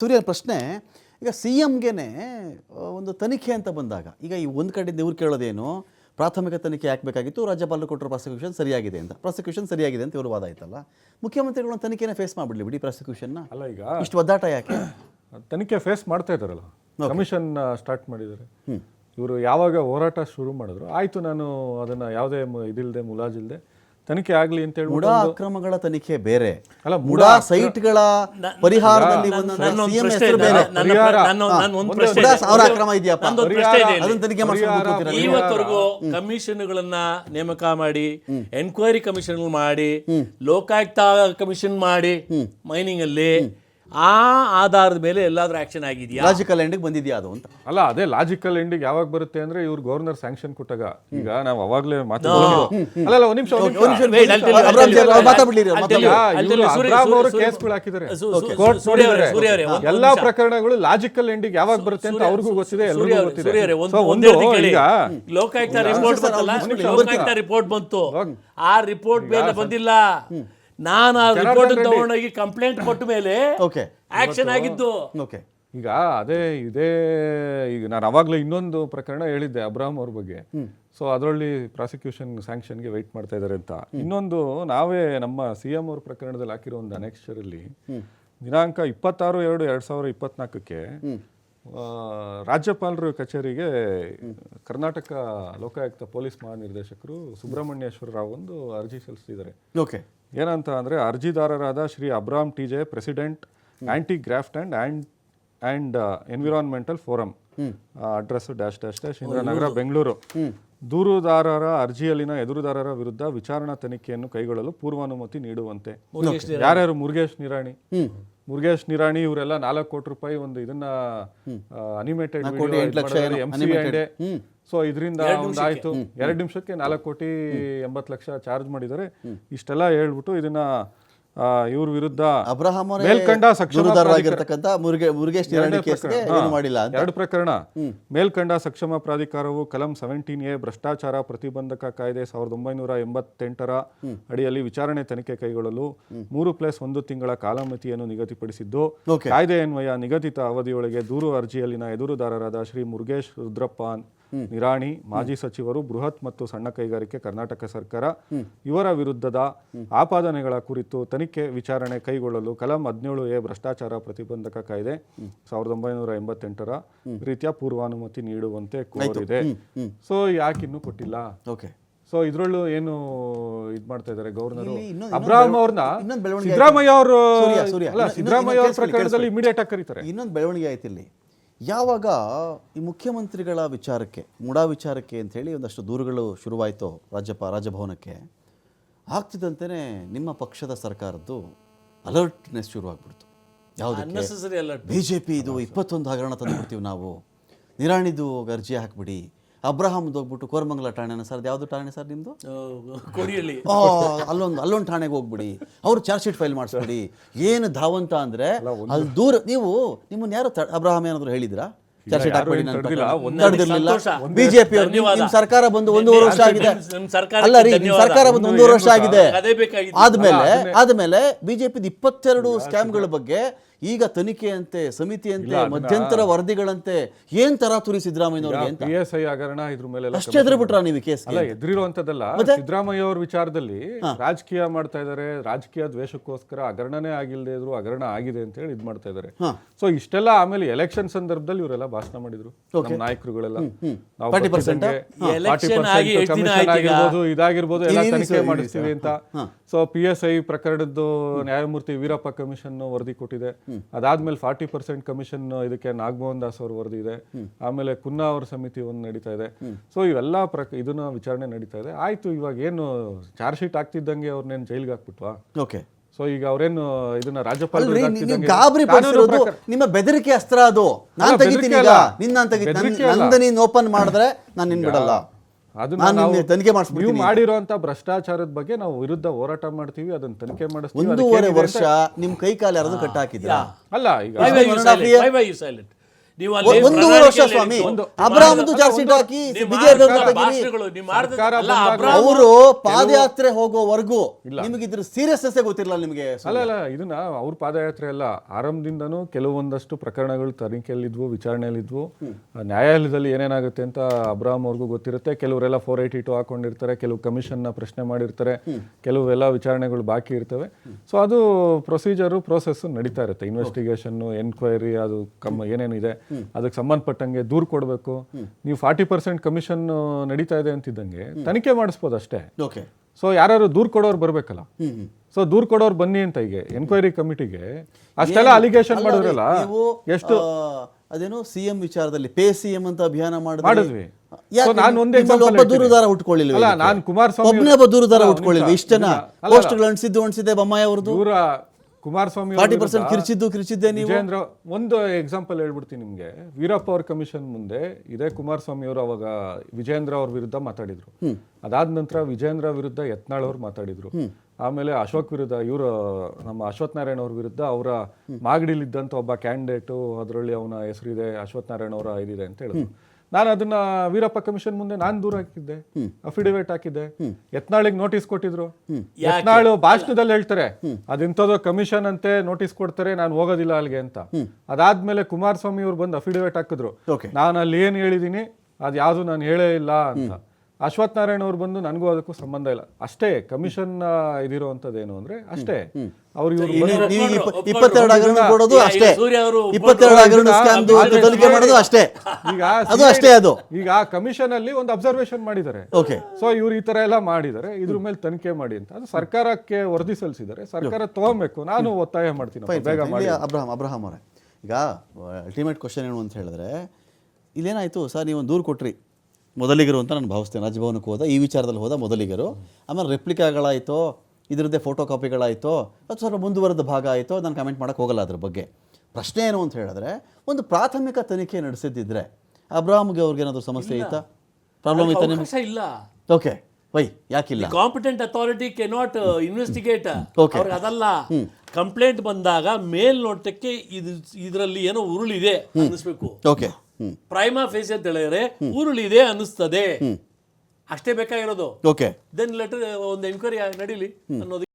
ಸೂರ್ಯ ಪ್ರಶ್ನೆ ಈಗ ಸಿ ಎಮ್ಗೆ ಒಂದು ತನಿಖೆ ಅಂತ ಬಂದಾಗ ಈಗ ಈ ಒಂದು ಕಡೆಯಿಂದ ಇವ್ರು ಕೇಳೋದೇನು ಪ್ರಾಥಮಿಕ ತನಿಖೆ ಹಾಕಬೇಕಾಗಿತ್ತು ರಾಜ್ಯಪಾಲರು ಕೊಟ್ಟರು ಪ್ರಾಸಿಕ್ಯೂಷನ್ ಸರಿಯಾಗಿದೆ ಅಂತ. ಪ್ರಾಸಿಕ್ಯೂಷನ್ ಸರಿಯಾಗಿದೆ ಅಂತ ಇವರು ವಾದ ಆಯ್ತಲ್ಲ. ಮುಖ್ಯಮಂತ್ರಿಗಳು ತನಿಖೆನ ಫೇಸ್ ಮಾಡಿಬಿಡ್ಲಿ ಬಿಡಿ ಪ್ರಾಸಿಕ್ಯೂಷನ್ ಅಲ್ಲ ಈಗ ಇಷ್ಟು ಒದ್ದಾಟ ಯಾಕೆ? ತನಿಖೆ ಫೇಸ್ ಮಾಡ್ತಾ ಇದ್ದಾರಲ್ಲ. ಕಮಿಷನ್ ಸ್ಟಾರ್ಟ್ ಮಾಡಿದ್ದಾರೆ. ಇವರು ಯಾವಾಗ ಹೋರಾಟ ಶುರು ಮಾಡಿದ್ರು ಆಯಿತು ನಾನು ಅದನ್ನು ಯಾವುದೇ ಇದಿಲ್ಲದೆ ಮುಲಾಜಿಲ್ಲದೆ ತನಿಖೆ ಆಗ್ಲಿ ಅಂತ ಹೇಳಿ ಮುಡಾ ಅಕ್ರಮಗಳ ತನಿಖೆ ಬೇರೆ. ಅಲ್ಲ, ಮುಡಾ ಸೈಟ್ಗಳ ಪರಿಹಾರದಲ್ಲಿ ಅಕ್ರಮ ಇದೆಯಪ್ಪ. ಇವತ್ತವರೆಗೂ ಕಮಿಷನ್ಗಳನ್ನ ನೇಮಕ ಮಾಡಿ ಎನ್ಕ್ವೈರಿ ಕಮಿಷನ್ ಮಾಡಿ ಲೋಕಾಯುಕ್ತ ಕಮಿಷನ್ ಮಾಡಿ ಮೈನಿಂಗ್ ಅಲ್ಲಿ ಆ ಆಧಾರದ ಮೇಲೆ ಎಲ್ಲಾದರೂ ಆಕ್ಷನ್ ಆಗಿದೆಯಾ? ಲಾಜಿಕಲ್ ಎಂಡಿಗೆ ಬಂದಿದೆಯಾ ಅದು ಅಂತ? ಅಲ್ಲ ಅದೇ ಲಾಜಿಕಲ್ ಎಂಡಿಗೆ ಯಾವಾಗ ಬರುತ್ತೆ ಅಂದ್ರೆ ಇವ್ರು ಗವರ್ನರ್ ಸ್ಯಾಂಕ್ಷನ್ ಕೊಟ್ಟಾಗ. ಈಗ ನಾವು ಅವಾಗ್ಲೇ ಮಾತಾಡೋದು ಅಲ್ಲ ಅಲ್ಲ ಒಂದ್ ನಿಮಿಷ ಕೇಸ್ಗಳು ಹಾಕಿದ್ದಾರೆ. ಕೋರ್ಟ್ ನೋಡಿದ್ದಾರೆ. ಎಲ್ಲಾ ಪ್ರಕರಣಗಳು ಲಾಜಿಕಲ್ ಎಂಡಿಗೆ ಯಾವಾಗ ಬರುತ್ತೆ ಅಂತ ಅವ್ರಿಗೂ ಗೊತ್ತಿದೆ ಎಲ್ಲರಿಗೂ ಗೊತ್ತಿದೆ. ಸೂರ್ಯ ಅವರೇ, ಒಂದು ಒಂದೇ ಒಂದು ಈಗ ಲೋಕಾಯುಕ್ತ ರಿಪೋರ್ಟ್ ಬಂತಲ್ಲ? ಲೋಕಾಯುಕ್ತ ರಿಪೋರ್ಟ್ ಬಂತು. ಆ ರಿಪೋರ್ಟ್ ಮೇಲೆ ಬಂದಿಲ್ಲ. ನಾನು ಆ ರಿಪೋರ್ಟ್. ತಗೊಂಡೋಗಿ ಕಂಪ್ಲೇಂಟ್ ಕೊಟ್ಟ ಮೇಲೆ ಓಕೆ ಆಕ್ಷನ್ ಆಗಿದ್ದು. ಓಕೆ ಈಗ ಅದೇ ಇದೇ ಈಗ ನಾನು ಅವಾಗಲೇ ಇನ್ನೊಂದು ಪ್ರಕರಣ ಹೇಳಿದ್ದೆ ಅಬ್ರಾಹಂ ಅವ್ರ ಬಗ್ಗೆ. ಸೊ ಅದರಲ್ಲಿ ಪ್ರಾಸಿಕ್ಯೂಷನ್ ಸ್ಯಾಂಕ್ಷನ್ಗೆ ವೆಯ್ಟ್ ಮಾಡ್ತಾ ಇದ್ದಾರೆ ಅಂತ. ಇನ್ನೊಂದು ನಾವೇ ನಮ್ಮ ಸಿ ಎಂ ಅವ್ರ ಪ್ರಕರಣದಲ್ಲಿ ಹಾಕಿರೋ ಒಂದು ಅನೆಕ್ಷರಲ್ಲಿ ಅಲ್ಲಿ ದಿನಾಂಕ ಇಪ್ಪತ್ತಾರು ಎರಡು ಎರಡ್ ಸಾವಿರ ಇಪ್ಪತ್ನಾಲ್ಕಕ್ಕೆ ರಾಜ್ಯಪಾಲರ ಕಚೇರಿಗೆ ಕರ್ನಾಟಕ ಲೋಕಾಯುಕ್ತ ಪೊಲೀಸ್ ಮಹಾನಿರ್ದೇಶಕರು ಸುಬ್ರಹ್ಮಣ್ಯೇಶ್ವರ ರಾವ್ ಒಂದು ಅರ್ಜಿ ಸಲ್ಲಿಸಿದ್ದಾರೆ. ಓಕೆ ಏನಂತ ಅಂದರೆ ಅರ್ಜಿದಾರರಾದ Shri Abram T J president anti graft and and and environmental forum address dash dash dash Indiranagar Bengaluru. ದೂರುದಾರರ ಅರ್ಜಿಯಲ್ಲಿನ ಎದುರುದಾರರ ವಿರುದ್ಧ ವಿಚಾರಣಾ ತನಿಖೆಯನ್ನು ಕೈಗೊಳ್ಳಲು ಪೂರ್ವಾನುಮತಿ ನೀಡುವಂತೆ. ಯಾರ್ಯಾರು ಮುರುಗೇಶ್ ನಿರಾಣಿ? ಮುರುಗೇಶ್ ನಿರಾಣಿ ಇವರೆಲ್ಲ ನಾಲ್ಕು ಕೋಟಿ ರೂಪಾಯಿ ಒಂದು ಇದನ್ನ ಅನಿಮೇಟೆಡ್ ಎಂ ಸಿ ಸೊ ಇದರಿಂದ ಒಂದು ಆಯ್ತು. ಎರಡು ನಿಮಿಷಕ್ಕೆ ನಾಲ್ಕು ಕೋಟಿ ಎಂಬತ್ತು ಲಕ್ಷ ಚಾರ್ಜ್ ಮಾಡಿದ್ದಾರೆ. ಇಷ್ಟೆಲ್ಲ ಹೇಳ್ಬಿಟ್ಟು ಇದನ್ನ ಇವ್ರ ವಿರುದ್ಧ ಅಬ್ರಹಾಂ ಮೇಲ್ಕಂಡ ಸಕ್ಷಮ ಮುರುಗೇಶ್ ಮಾಡಿಲ್ಲ ಎರಡು ಪ್ರಕರಣ. ಮೇಲ್ಕಂಡ ಸಕ್ಷಮ ಪ್ರಾಧಿಕಾರವು ಕಲಂ ಸೆವೆಂಟೀನ್ ಎ ಭ್ರಷ್ಟಾಚಾರ ಪ್ರತಿಬಂಧಕ ಕಾಯ್ದೆ ಸಾವಿರದ ಒಂಬೈನೂರ ಎಂಬತ್ತೆಂಟರ ಅಡಿಯಲ್ಲಿ ವಿಚಾರಣೆ ತನಿಖೆ ಕೈಗೊಳ್ಳಲು ಮೂರು ಪ್ಲಸ್ ಒಂದು ತಿಂಗಳ ಕಾಲಮಿತಿಯನ್ನು ನಿಗದಿಪಡಿಸಿದ್ದು. ಕಾಯ್ದೆ ಅನ್ವಯ ನಿಗದಿತ ಅವಧಿಯೊಳಗೆ ದೂರು ಅರ್ಜಿಯಲ್ಲಿನ ಎದುರುದಾರರಾದ ಶ್ರೀ ಮುರುಗೇಶ್ ರುದ್ರಪ್ಪ ನಿರಾಣಿ ಮಾಜಿ ಸಚಿವರು ಬೃಹತ್ ಮತ್ತು ಸಣ್ಣ ಕೈಗಾರಿಕೆ ಕರ್ನಾಟಕ ಸರ್ಕಾರ ಇವರ ವಿರುದ್ಧದ ಆಪಾದನೆಗಳ ಕುರಿತು ತನಿಖೆ ವಿಚಾರಣೆ ಕೈಗೊಳ್ಳಲು ಕಲಂ ಹದಿನೇಳು ಎ ಭ್ರಷ್ಟಾಚಾರ ಪ್ರತಿಬಂಧಕ ಕಾಯ್ದೆ ಸಾವಿರದ ಒಂಬೈನೂರ ಎಂಬತ್ತೆಂಟರ ರೀತಿಯ ಪೂರ್ವಾನುಮತಿ ನೀಡುವಂತೆ ಕೋರಿದೆ. ಸೊ ಯಾಕೆ ಇನ್ನೂ ಕೊಟ್ಟಿಲ್ಲ? ಓಕೆ ಸೊ ಇದ್ರಲ್ಲೂ ಏನು ಇದ್ ಮಾಡ್ತಾ ಇದ್ದಾರೆ ಗವರ್ನರ್ ಅಬ್ರಾಹಂ ಅವ್ರನ್ನ ಸಿದ್ದರಾಮಯ್ಯ ಅವರು ಸಿದ್ದರಾಮಯ್ಯ ಅವ್ರ ಪ್ರಕರಣದಲ್ಲಿ ಇಮಿಡಿಯೇಟ್ ಆಗಿ ಕರೀತಾರೆ. ಇನ್ನೊಂದು ಬೆಳವಣಿಗೆ ಆಯ್ತು ಇಲ್ಲಿ ಯಾವಾಗ ಈ ಮುಖ್ಯಮಂತ್ರಿಗಳ ವಿಚಾರಕ್ಕೆ ಮುಡಾ ವಿಚಾರಕ್ಕೆ ಅಂಥೇಳಿ ಒಂದಷ್ಟು ದೂರುಗಳು ಶುರುವಾಯಿತು ರಾಜ್ಯಪ ರಾಜಭವನಕ್ಕೆ. ಆಗ್ತಿದ್ದಂತೆಯೇ ನಿಮ್ಮ ಪಕ್ಷದ ಸರ್ಕಾರದ್ದು ಅಲರ್ಟ್ನೆಸ್ ಶುರುವಾಗ್ಬಿಡ್ತು. ಯಾವುದೇ ಬಿ ಜೆ ಪಿ ಇದು ಇಪ್ಪತ್ತೊಂದು ಹಗರಣ ತಂದುಬಿಡ್ತೀವಿ ನಾವು. ನಿರಾಣಿದು ಅರ್ಜಿ ಹಾಕ್ಬಿಡಿ. ಹೋಗ್ಬಿಟ್ಟು ಕೋರಮಂಗಲ ಠಾಣೆನ ಸರ್ ಯಾವುದು ಠಾಣೆ ಸರ್ ನಿಮ್ಮದು ಕೊರಿಯಲ್ಲಿ. ಅಲ್ಲೊಂದು ಅಲ್ಲೊಂದು ಠಾಣೆಗೆ ಹೋಗ್ಬಿಡಿ. ಅವ್ರು ಚಾರ್ಜ್ ಶೀಟ್ ಫೈಲ್ ಮಾಡಿಸ್ಬಿಡಿ. ಏನು ಧಾವಂತ ಅಂದ್ರೆ ಅಲ್ಲಿ ದೂರ ನೀವು ನಿಮ್ಮನ್ನ ಯಾರು ಅಬ್ರಹಾಮ್ ಅಬ್ರಹಾಂ ಏನಾದ್ರು ಹೇಳಿದ್ರಾ. ಬಿಜೆಪಿ ಸರ್ಕಾರ ಬಂದು ಒಂದೂವರೆ ವರ್ಷ ಆಗಿದೆ. ನಿಮ್ಮ ಸರ್ಕಾರಕ್ಕೆ ಅಲ್ಲ ರೀ ಸರ್ಕಾರ ಬಂದು ಒಂದೂವರೆ ವರ್ಷ ಆಗಿದೆ. ಆದ್ಮೇಲೆ ಆದ್ಮೇಲೆ ಬಿಜೆಪಿ ಇಪ್ಪತ್ತೆರಡು ಸ್ಕ್ಯಾಮ್ಗಳ ಬಗ್ಗೆ ಈಗ ತನಿಖೆಯಂತೆ ಸಮಿತಿಯಂತೆ ಸಮಿತಿ ಅಂತೆ ಮಧ್ಯಂತರ ವರದಿಗಳಂತೆ ಏನ್ ತರ ತುರಿ ಅಂತ? ಪಿ ಎಸ್ ಐ ಹಗರಣ ಇದ್ರ ಮೇಲೆ ಅಷ್ಟೇ ಎದುರು ಬಿಟ್ರ ನೀವು ಕೇಸ್ ಅಲ್ಲ ಎದುರಿರುವಂತದ್ದಲ್ಲ ಸಿದ್ದರಾಮಯ್ಯ ಅವ್ರ ವಿಚಾರದಲ್ಲಿ ರಾಜಕೀಯ ಮಾಡ್ತಾ ಇದಾರೆ ರಾಜಕೀಯ ದ್ವೇಷಕ್ಕೋಸ್ಕರ ಹಗರಣನೇ ಆಗಿಲ್ಲದೆ ಇದ್ರು ಹಗರಣ ಆಗಿದೆ ಅಂತ ಹೇಳಿ ಇದ್ ಮಾಡ್ತಾ ಇದಾರೆ. ಸೊ ಇಷ್ಟೆಲ್ಲ ಆಮೇಲೆ ಎಲೆಕ್ಷನ್ ಸಂದರ್ಭದಲ್ಲಿ ಇವರೆಲ್ಲ ಭಾಷಣ ಮಾಡಿದ್ರು. ನಮ್ಮ ನಾಯಕರುಗಳೆಲ್ಲ. 40% ಬರ್ತಿದ್ದಂಗೆ, ಹಾ, Election 40% ಆಗಿ ಎಷ್ಟ್ ದಿನ commission ಆಯ್ತು ಈಗ? ಆಗಿರ್ಬೋದು ಇದಾಗಿರ್ಬೋದು ಎಲ್ಲ ತನಿಖೆ ಮಾಡಿಸ್ತೀವಿ ಅಂತ. ಸೊ ಪಿ ಎಸ್ ಐ ಪ್ರಕರಣದ್ದು ನ್ಯಾಯಮೂರ್ತಿ ವೀರಪ್ಪ ಕಮಿಷನ್ ವರದಿ ಕೊಟ್ಟಿದೆ. ಅದಾದ್ಮೇಲೆ ಫಾರ್ಟಿ ಪರ್ಸೆಂಟ್ ಕಮಿಷನ್ ಇದಕ್ಕೆ ನಾಗಮೋಹನ್ ದಾಸ್ ಅವರು ವರದಿ ಇದೆ ಆಮೇಲೆ ಕುನ್ನಾ ಅವ್ರ ಸಮಿತಿ ಒಂದು ನಡೀತಾ ಇದೆ. ಸೊ ಇವೆಲ್ಲ ಪ್ರಕ ಇದನ್ನ ವಿಚಾರಣೆ ನಡೀತಾ ಇದೆ. ಆಯ್ತು ಇವಾಗ ಏನು ಚಾರ್ಜ್ ಶೀಟ್ ಆಗ್ತಿದ್ದಂಗೆ ಅವ್ರನ್ನೇನು ಜೈಲ್ಗೆ ಹಾಕ್ಬಿಟ್ವಾ? ಓಕೆ. ಸೊ ಈಗ ಅವ್ರೇನು ಇದನ್ನ ರಾಜ್ಯಪಾಲ ಗಾಬರಿ ಪಡಿಸಿರೋದು ನಿಮ್ಮ ಬೆದರಿಕೆ ಅಸ್ತ್ರ ಅದು. ನಾನ್ ತೆಗಿತೀನಿ ಈಗ. ನಿನ್ನ ನಾನ್ ತೆಗಿತೀನಿ ನನ್- ನೀನ್ ಓಪನ್ ಮಾಡಿದ್ರೆ ನಾನು ನಿನ್ ಬಿಡಲ್ಲ. ಅದನ್ನ ನಾನು ನಾವು- ನಿಮ್ಗೆ ತನಿಖೆ ನೀವು ಮಾಡಿರುವಂತ ಭ್ರಷ್ಟಾಚಾರದ ಬಗ್ಗೆ ನಾವು ವಿರುದ್ಧ ಹೋರಾಟ ಮಾಡ್ತೀವಿ ಅದನ್ನ ತನಿಖೆ ಮಾಡಿಸ್ತೀವಿ ಒಂದೂವರೆ ವರ್ಷ ನಿಮ್ ಕೈ ಕಾಲು ಯಾರಾದ್ರೂ ಕಟ್ಟಾಕಿದ್ರಾ ಅಲ್ಲ ಈಗ ಒಂದೂವರೆ ವರ್ಷ ಸ್ವಾಮಿ. ಅಬ್ರಾಹ್ಮದು ಜಾಸ್ತಿ ಹಾಕಿ ಅವರು ಪಾದಯಾತ್ರೆ ಹೋಗೋವರೆಗೂ ನಿಮಗೆ ಇದ್ರ ಸೀರಿಯಸ್ನೆಸ್ ಗೊತ್ತಿರಲ್ಲ ನಿಮಗೆ ಅಲ್ಲ ಅಲ್ಲ ಇದನ್ನ ಅವ್ರ ಪಾದಯಾತ್ರೆ ಅಲ್ಲ ಆರಂಭದಿಂದನೂ ಕೆಲವೊಂದಷ್ಟು ಪ್ರಕರಣಗಳು ತನಿಖೆಯಲ್ಲಿದ್ವು ವಿಚಾರಣೆಯಲ್ಲಿದ್ವು. ಆ, ನ್ಯಾಯಾಲಯದಲ್ಲಿ ಏನೇನಾಗುತ್ತೆ ಅಂತ ಅಬ್ರಾಹಂ ಅವ್ರಿಗೂ ಗೊತ್ತಿರುತ್ತೆ. ಕೆಲವರೆಲ್ಲ ಫೋರ್ ಏಯ್ಟಿ ಟು ಹಾಕೊಂಡಿರ್ತಾರೆ ಕೆಲವು ಕಮಿಷನ್ನ ಪ್ರಶ್ನೆ ಮಾಡಿರ್ತಾರೆ ಕೆಲವೆಲ್ಲ ವಿಚಾರಣೆಗಳು ಬಾಕಿ ಇರ್ತವೆ. ಸೊ ಅದು ಪ್ರೊಸೀಜರು ಪ್ರೋಸೆಸ್ ನಡೀತಾ ಇರುತ್ತೆ. ಇನ್ವೆಸ್ಟಿಗೇಷನ್ ಎನ್ಕ್ವೈರಿ ಅದು ಕಮ್ ಏನೇನಿದೆ. ಅದಕ್ಕೆ ಸಂಬಂಧಪಟ್ಟಂಗೆ ದೂರು ಕೊಡಬೇಕು. ನೀವು ಫಾರ್ಟಿ ಪರ್ಸೆಂಟ್ ಕಮಿಷನ್ ನಡೀತಾ ಇದೆ ಅಂತಿದ್ದಂಗೆ ತನಿಖೆ ಮಾಡಿಸ್ಬೋದು ಅಷ್ಟೇ. ಸೊ ಯಾರು ದೂರ್ ಕೊಡೋರು ಬರಬೇಕಲ್ಲ. ಸೊ ದೂರ್ ಕೊಡೋರು ಬನ್ನಿ ಅಂತ ಈಗ ಎನ್ಕ್ವೈರಿ ಕಮಿಟಿಗೆ ಅಷ್ಟೆಲ್ಲ ಅಲಿಗೇಷನ್ ಮಾಡಿದ್ರಲ್ಲ ಎಷ್ಟು? ಅದೇನು ಸಿಎಂ ವಿಚಾರದಲ್ಲಿ ಪೇ ಸಿಎಂ ಅಂತ ಅಭಿಯಾನ. ಮಾಡಿದ್ವಿ. ನಾನು ಒಂದೇ ಒಬ್ಬ. ದೂರುದಾರ ಉಟ್ಕೊಳ್ಳಿಲ್ಲ? ನಾನು ಕುಮಾರಸ್ವಾಮಿ ಒಬ್ಬನೇ ಒಬ್ಬ ದೂರುದಾರ ಉಟ್ಕೊಳ್ಳಿಲ್ಲ ಇಷ್ಟನ? ಪೋಸ್ಟ್ಗಳು ಅಣಿಸಿದ್ದು ಅಣಿಸಿದೆ ಬೊಮ್ಮಾಯಿ ಅವ್ರದ್ದು? ಕುಮಾರಸ್ವಾಮಿ ಫಾರ್ಟಿ ಪರ್ಸೆಂಟ್ ಕಿರ್ಚಿದ್ದು ಕಿರ್ಚಿದ್ದೆ ನೀವು? ವಿಜೇಂದ್ರ ಒಂದು ಎಕ್ಸಾಂಪಲ್ ಹೇಳ್ಬಿಡ್ತೀನಿ ನಿಮ್ಗೆ. ವೀರಪ್ಪ ಅವ್ರ ಕಮಿಷನ್ ಮುಂದೆ ಇದೇ ಕುಮಾರಸ್ವಾಮಿ ಅವರು ಅವಾಗ ವಿಜೇಂದ್ರ ಅವ್ರ ವಿರುದ್ಧ ಮಾತಾಡಿದ್ರು. ಅದಾದ ನಂತರ ವಿಜೇಂದ್ರ ವಿರುದ್ಧ ಯತ್ನಾಳ್ ಅವ್ರು ಮಾತಾಡಿದ್ರು. ಆಮೇಲೆ ಅಶೋಕ್ ವಿರುದ್ಧ ಇವರು ನಮ್ಮ ಅಶ್ವಥ್ ನಾರಾಯಣ ಅವ್ರ ವಿರುದ್ಧ ಅವರ ಮಾಗಡಿಲಿದ್ದಂತ ಒಬ್ಬ ಕ್ಯಾಂಡಿಡೇಟು ಅದರಲ್ಲಿ ಅವನ ಹೆಸರಿದೆ ಅಶ್ವಥ್ ನಾರಾಯಣ ಅವರ ಇದಿದೆ ಅಂತ ಹೇಳಿದ್ರು. ನಾನು ಅದನ್ನ ವೀರಪ್ಪ ಕಮಿಷನ್ ಮುಂದೆ ನಾನು ದೂರ ಹಾಕಿದ್ದೆ. ಅಫಿಡವಿಟ್ ಹಾಕಿದ್ದೆ. ಯತ್ನಾಳಿಗೆ ನೋಟಿಸ್ ಕೊಟ್ಟಿದ್ರು. ಯತ್ನಾಳು ಭಾಷಣದಲ್ಲಿ ಹೇಳ್ತಾರೆ ಅದೆಂಥದೋ ಕಮಿಷನ್ ಅಂತೆ ನೋಟಿಸ್ ಕೊಡ್ತಾರೆ ನಾನು ಹೋಗೋದಿಲ್ಲ ಅಲ್ಲಿಗೆ ಅಂತ. ಅದಾದ್ಮೇಲೆ ಕುಮಾರಸ್ವಾಮಿ ಅವ್ರು ಬಂದು ಅಫಿಡವಿಟ್ ಹಾಕಿದ್ರು. ನಾನು ಅಲ್ಲಿ ಏನ್ ಹೇಳಿದೀನಿ ಅದ್ ಯಾವ್ದು ನಾನು ಹೇಳೇ ಇಲ್ಲ ಅಂತ. ಅಶ್ವಥ್ ನಾರಾಯಣ ಅವ್ರು ಬಂದು ನನಗೂ ಅದಕ್ಕೂ ಸಂಬಂಧ ಇಲ್ಲ. ಅಷ್ಟೇ ಕಮಿಷನ್ ಇದಿರುವಂತದ್ದೇನು ಅಂದ್ರೆ ಅಷ್ಟೇ. ಅವ್ರು ಇಪ್ಪತ್ತೆರಡು ಹಗರಣ ಕೊಡೋದು ಈಗ ಅಷ್ಟೇ. ಸೂರ್ಯ ಅವರು ಇಪ್ಪತ್ತೆರಡು ಹಗರಣ ಮಾಡೋದು ಅಷ್ಟೇ. ಈಗ ಅದು ಅಷ್ಟೇ ಅದು. ಈಗ ಕಮಿಷನ್ ಅಲ್ಲಿ ಒಂದು ಅಬ್ಸರ್ವೇಷನ್ ಮಾಡಿದ್ದಾರೆ. ಓಕೆ ಸೊ ಇವ್ರು ಈ ತರ ಎಲ್ಲ ಮಾಡಿದ್ದಾರೆ. ಇದ್ರ ಮೇಲೆ ತನಿಖೆ ಮಾಡಿ ಅಂತ. ಅದು ಸರ್ಕಾರಕ್ಕೆ ವರದಿ ಸಲ್ಲಿಸಿದ್ದಾರೆ. ಸರ್ಕಾರ ತಗೋಬೇಕು. ನಾನು ಒತ್ತಾಯ ಮಾಡ್ತೀನಿ ಬೇಗ ಮಾಡಿ ಅಬ್ರಹಂ ಅಬ್ರಹಾಂ ಅವರೇ. ಈಗ ಅಲ್ಟಿಮೇಟ್ ಕ್ವಶನ್ ಏನು ಅಂತ ಹೇಳಿದ್ರೆ ಇಲ್ಲೇನಾಯ್ತು? ಸರ್ ನೀವು ದೂರು ಕೊಟ್ರಿ. ಮೊದಲಿಗರು ಅಂತ ನಾನು ಭಾವಿಸ್ತೇನೆ. ರಾಜಭವನಕ್ಕೆ ಹೋದ ಈ ವಿಚಾರದಲ್ಲಿ ಹೋದ ಮೊದಲಿಗರು. ಆಮೇಲೆ ರೆಪ್ಲಿಕಾಗಳಾಯಿತೋ ಇದರದ್ದೇ ಫೋಟೋ ಕಾಪಿಗಳಾಯಿತು ಅಥವಾ ಸ್ವಲ್ಪ ಮುಂದುವರೆದ ಭಾಗ ಆಯಿತು ನಾನು ಕಮೆಂಟ್ ಮಾಡೋಕ್ಕೆ ಹೋಗಲ್ಲ ಅದ್ರ ಬಗ್ಗೆ. ಪ್ರಶ್ನೆ ಏನು ಅಂತ ಹೇಳಿದ್ರೆ ಒಂದು ಪ್ರಾಥಮಿಕ ತನಿಖೆ ನಡೆಸಿದ್ದಿದ್ರೆ ಅಬ್ರಾಹ್ಮ್ಗೆ ಅವ್ರಿಗೆ ಏನಾದರೂ ಸಮಸ್ಯೆ ಐತಾ ಪ್ರಾಬ್ಲಮ್ ನಿಮ್ಗೆ? ಇಲ್ಲ. ಓಕೆ ವೈ ಯಾಕಿಲ್ಲ? Competent authority K not investigate ಅದಲ್ಲ. ಕಂಪ್ಲೇಂಟ್ ಬಂದಾಗ ಮೇಲ್ನೋಟಕ್ಕೆ ಇದು ಇದರಲ್ಲಿ ಏನೋ ಉರುಳಿದೆ ಅನ್ನಿಸ್ಬೇಕು. ಓಕೆ ಪ್ರೈಮಾ ಫೇಸ್ ಅಂತ ಹೇಳಿದ್ರೆ ಉರುಳಿದೆ ಅನ್ನಿಸ್ತದೆ. ಅಷ್ಟೇ ಬೇಕಾಗಿರೋದು. ಓಕೆ. ದೆನ್ ಲೆಟರ್ ಒಂದು ಎನ್ಕ್ವೈರಿ ನಡೀಲಿ ಅನ್ನೋದು.